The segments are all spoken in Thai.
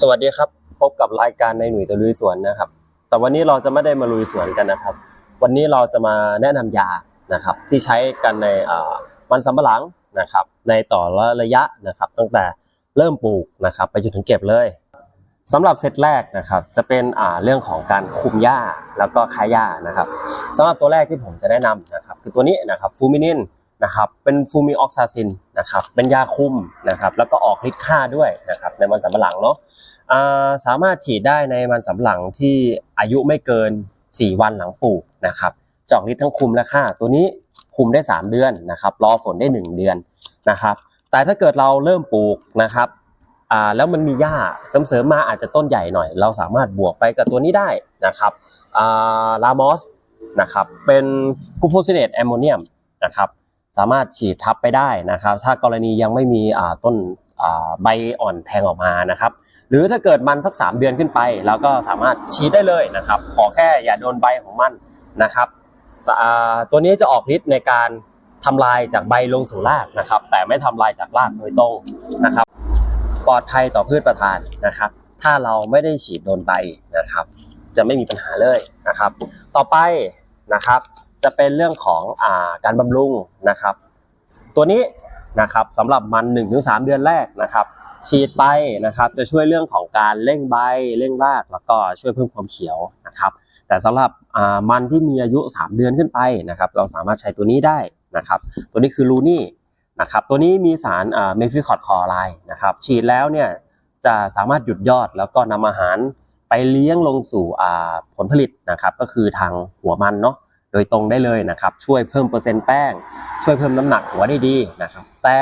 สวัสดีครับพบกับรายการในหนุ่ยตะลุยสวนนะครับ แต่วันนี้เราจะไม่ได้มาลุยสวนกันนะครับ วันนี้เราจะมาแนะนำยานะครับ ที่ใช้กันในมันสำปะหลังนะครับ ในต่อละระยะนะครับ ตั้งแต่เริ่มปลูกนะครับ ไปจนถึงเก็บเลยสำหรับเซตแรกนะครับ จะเป็นเรื่องของการคุมหญ้าแล้วก็ค้าหญ้านะครับสำหรับตัวแรกที่ผมจะแนะนำนะครับ คือตัวนี้นะครับฟูมินิน นะครับเป็นฟูมิออกซาซินนะครับเป็นยาคุมนะครับแล้วก็ออกฤทธิ์ฆ่าด้วยนะครับในมันสำปะหลังเนาะสามารถฉีดได้ในมันสำปะหลังที่อายุไม่เกิน 4 วันหลังปลูกนะครับจอกฤทธิ์ทั้งคุมและฆ่า ตัวนี้คุมได้ 3 เดือนนะครับรอฝนได้ 1 เดือนนะครับแต่ถ้าเกิดเราเริ่มปลูกนะครับแล้วมันมีหญ้าเสริมๆมาอาจจะต้นใหญ่หน่อย เราสามารถบวกไปกับตัวนี้ได้นะครับลามอสนะครับเป็นกูโฟซิเนตแอมโมเนียมนะครับ สามารถฉีดทับไปได้นะครับ ถ้ากรณียังไม่มีต้นใบอ่อนแทงออกมานะครับ หรือถ้าเกิดมันสัก 3 เดือนขึ้นไปเราก็สามารถฉีดได้เลยนะครับ ขอแค่อย่าโดนใบของมันนะครับตัวนี้จะออกฤทธิ์ในการทำลายจากใบลงสู่รากนะครับ แต่ไม่ทำลายจากรากโดยตรงนะครับ ปลอดภัยต่อพืชประทานนะครับ ถ้าเราไม่ได้ฉีดโดนใบนะครับ จะไม่มีปัญหาเลยนะครับ ต่อไปนะครับ จะเป็นเรื่องของอาการบำรุงนะครับ ตัวนี้นะครับสำหรับมัน 1-3 เดือนแรกนะครับ ฉีดไปนะครับจะช่วยเรื่องของการเร่งใบเร่งราก แล้วก็ช่วยเพิ่มความเขียวนะครับ แต่สำหรับมันที่มีอายุ 3 เดือนขึ้นไปนะครับ เราสามารถใช้ตัวนี้ได้นะครับ ตัวนี้คือลูนี่นะครับตัวนี้มีสารเมฟิคอดคอไลนะครับฉีดแล้วเนี่ยจะสามารถหยุดยอดแล้วก็นำอาหารไปเลี้ยงลงสู่ผลผลิตนะครับ ก็คือทางหัวมันเนาะ โดยตรงได้เลยนะครับ ช่วยเพิ่มเปอร์เซ็นต์แป้ง ช่วยเพิ่มน้ำหนักหัวได้ดีนะครับ แต่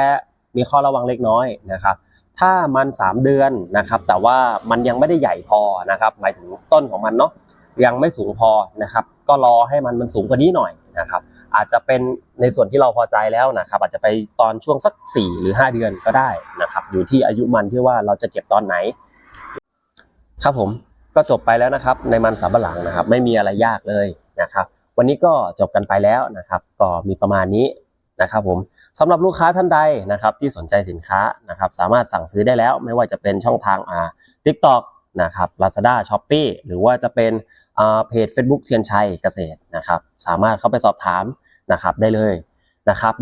มีข้อระวังเล็กน้อยนะครับ ถ้ามัน 3 เดือนนะครับ แต่ว่ามันยังไม่ได้ใหญ่พอนะครับ หมายถึงต้นของมันเนาะยังไม่สูงพอนะครับ ก็รอให้มันมันสูงกว่านี้หน่อยนะครับ อาจจะเป็นในส่วนที่เราพอใจแล้วนะครับ อาจจะไปตอนช่วงสัก 4 หรือ 5 เดือนก็ได้นะครับ อยู่ที่อายุมันที่ว่าเราจะเก็บตอนไหน ครับผมก็จบไปแล้วนะครับ ในมันสำปะหลังนะครับ ไม่มีอะไรยากเลยนะครับ วันนี้ก็จบกันไปแล้วนะครับ ก็มีประมาณนี้นะครับผมสำหรับลูกค้าท่านใดนะครับที่สนใจสินค้านะครับสามารถสั่งซื้อได้แล้ว ไม่ว่าจะเป็นช่องทางอ่า TikTok นะครับ Lazada Shopee หรือว่าจะเป็นอ่าเพจ Facebook เทียนชัยเกษตรนะครับ สามารถเข้าไปสอบถามนะครับได้เลยนะครับ